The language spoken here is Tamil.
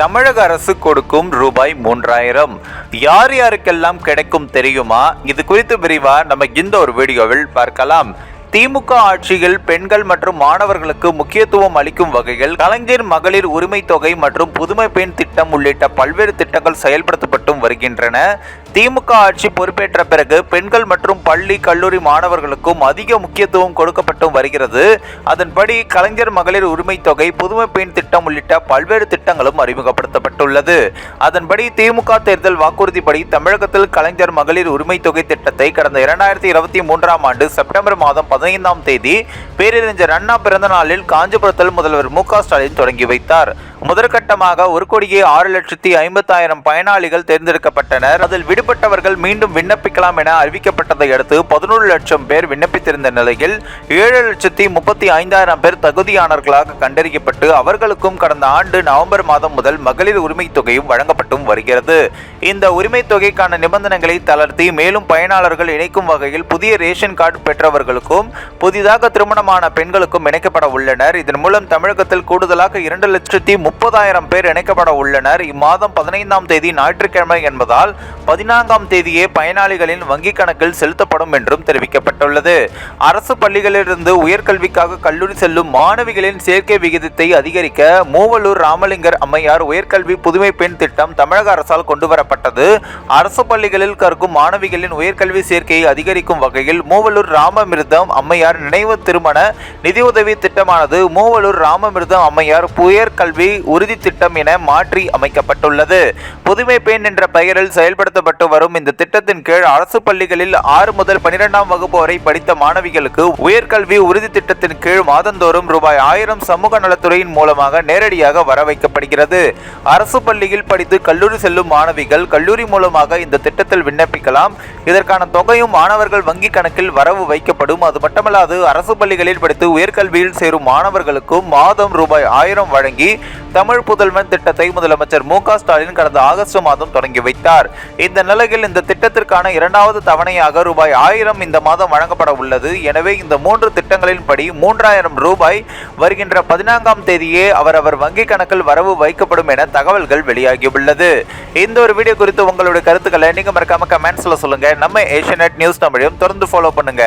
தமிழக அரசு கொடுக்கும் ரூபாய் மூன்றாயிரம். யார் யாருக்கெல்லாம் கிடைக்கும் தெரியுமா? இது குறித்து விரிவா நம்ம இந்த ஒரு வீடியோவில் பார்க்கலாம். திமுக ஆட்சியில் பெண்கள் மற்றும் மாணவர்களுக்கு முக்கியத்துவம் அளிக்கும் வகையில் கலைஞர் மகளிர் உரிமை தொகை மற்றும் புதுமை பெண் திட்டம் உள்ளிட்ட பல்வேறு திட்டங்கள் செயல்படுத்தப்பட்டும் வருகின்றன. திமுக ஆட்சி பொறுப்பேற்ற பிறகு பெண்கள் மற்றும் பள்ளி கல்லூரி மாணவர்களுக்கும் அதிக முக்கியத்துவம் கொடுக்கப்பட்டும் வருகிறது. அதன்படி கலைஞர் மகளிர் உரிமை தொகை புதுமை பெண் திட்டம் உள்ளிட்ட பல்வேறு திட்டங்களும் அறிமுகப்படுத்தப்பட்டுள்ளது. அதன்படி திமுக தேர்தல் வாக்குறுதிப்படி தமிழகத்தில் கலைஞர் மகளிர் உரிமை தொகை திட்டத்தை கடந்த இரண்டாயிரத்தி இருபத்தி மூன்றாம் ஆண்டு செப்டம்பர் மாதம் பதினைந்தாம் தேதி பேரறிஞர் அண்ணா பிறந்த நாளில் காஞ்சிபுரத்தில் முதல்வர் மு க ஸ்டாலின் தொடங்கி வைத்தார். முதற்கட்டமாக ஒரு கோடியே ஆறு லட்சத்தி ஐம்பத்தாயிரம் பயனாளிகள் தேர்ந்தெடுக்கப்பட்டனர். அதில் விடுபட்டவர்கள் மீண்டும் விண்ணப்பிக்கலாம் என அறிவிக்கப்பட்டதை அடுத்து பதினோரு லட்சம் பேர் விண்ணப்பித்திருந்த நிலையில் ஏழு லட்சத்தி முப்பத்தி ஐந்தாயிரம் பேர் தகுதியானவர்களாக கண்டறியப்பட்டு அவர்களுக்கும் கடந்த ஆண்டு நவம்பர் மாதம் முதல் மகளிர் உரிமை தொகையும் வழங்கப்பட்டும் வருகிறது. இந்த உரிமை தொகைக்கான நிபந்தனைகளை தளர்த்தி மேலும் பயனாளர்கள் இணைக்கும் வகையில் புதிய ரேஷன் கார்டு பெற்றவர்களுக்கும் புதிதாக திருமணமான பெண்களுக்கும் இணைக்கப்பட உள்ளனர். இதன் மூலம் தமிழகத்தில் கூடுதலாக இரண்டு லட்சத்தி முப்பதாயிரம் பேர் இணைக்கப்பட உள்ளனர். இம்மாதம் பதினைந்தாம் தேதி ஞாயிற்றுக்கிழமை என்பதால் பதினான்காம் தேதியே பயனாளிகளின் வங்கிக் கணக்கில் செலுத்தப்படும் என்றும் தெரிவிக்கப்பட்டுள்ளது. அரசு பள்ளிகளிலிருந்து உயர்கல்விக்காக கல்லூரி செல்லும் மாணவிகளின் சேர்க்கை விகிதத்தை அதிகரிக்க மூவலூர் ராமலிங்கர் அம்மையார் உயர்கல்வி புதுமை பெண் திட்டம் தமிழக அரசால் கொண்டுவரப்பட்டது அரசு பள்ளிகளில் கற்கும் மாணவிகளின் உயர்கல்வி சேர்க்கையை அதிகரிக்கும் வகையில் மூவலூர் ராமமிர்தம் அம்மையார் நினைவு திருமண நிதியுதவி திட்டமானது. மூவலூர் ராமமிர்தம் அம்மையார் உயர்கல்வி உறுதி திட்டம் என மாற்றி அமைக்கப்பட்டுள்ளது. புதுமை பெண் என்ற பெயரில் செயல்படுத்தப்பட்டு வரும் இந்த திட்டத்தின் கீழ் அரசு பள்ளிகளில் ஆறு முதல் பனிரெண்டாம் வகுப்பு வரை படித்த மாணவிகளுக்கு உயர்கல்வி உறுதி திட்டத்தின் கீழ் மாதந்தோறும் ரூபாய் ஆயிரம் சமூக நலத்துறையின் மூலமாக நேரடியாக வர வைக்கப்படுகிறது அரசு பள்ளியில் படித்து கல்லூரி செல்லும் மாணவிகள் கல்லூரி மூலமாக இந்த திட்டத்தில் விண்ணப்பிக்கலாம். இதற்கான தொகையும் மாணவர்கள் வங்கி கணக்கில் வரவு வைக்கப்படும். அது மட்டுமல்லாது அரசு பள்ளிகளில் படித்து உயர்கல்வியில் சேரும் மாணவர்களுக்கும் மாதம் ரூபாய் ஆயிரம் வழங்கி தமிழ் புதல்வன் திட்டத்தை முதலமைச்சர் மு ஸ்டாலின் கடந்த ஆகஸ்ட் மாதம் தொடங்கி வைத்தார். இந்த நிலையில் இந்த திட்டத்திற்கான இரண்டாவது தவணையாக ரூபாய் ஆயிரம் இந்த மாதம் வழங்கப்பட உள்ளது. எனவே இந்த மூன்று திட்டங்களின்படி மூன்றாயிரம் ரூபாய் வருகின்ற பதினான்காம் தேதியே அவரவர் வங்கி கணக்கில் வரவு வைக்கப்படும் என தகவல்கள் வெளியாகியுள்ளது. இந்த ஒரு வீடியோ குறித்து உங்களுடைய கருத்துக்களை நீங்க மறக்காம கமெண்ட்ஸ்ல சொல்லுங்க. நம்ம ஏஷியநெட் நியூஸ் தமிழையும் தொடர்ந்து ஃபாலோ பண்ணுங்க.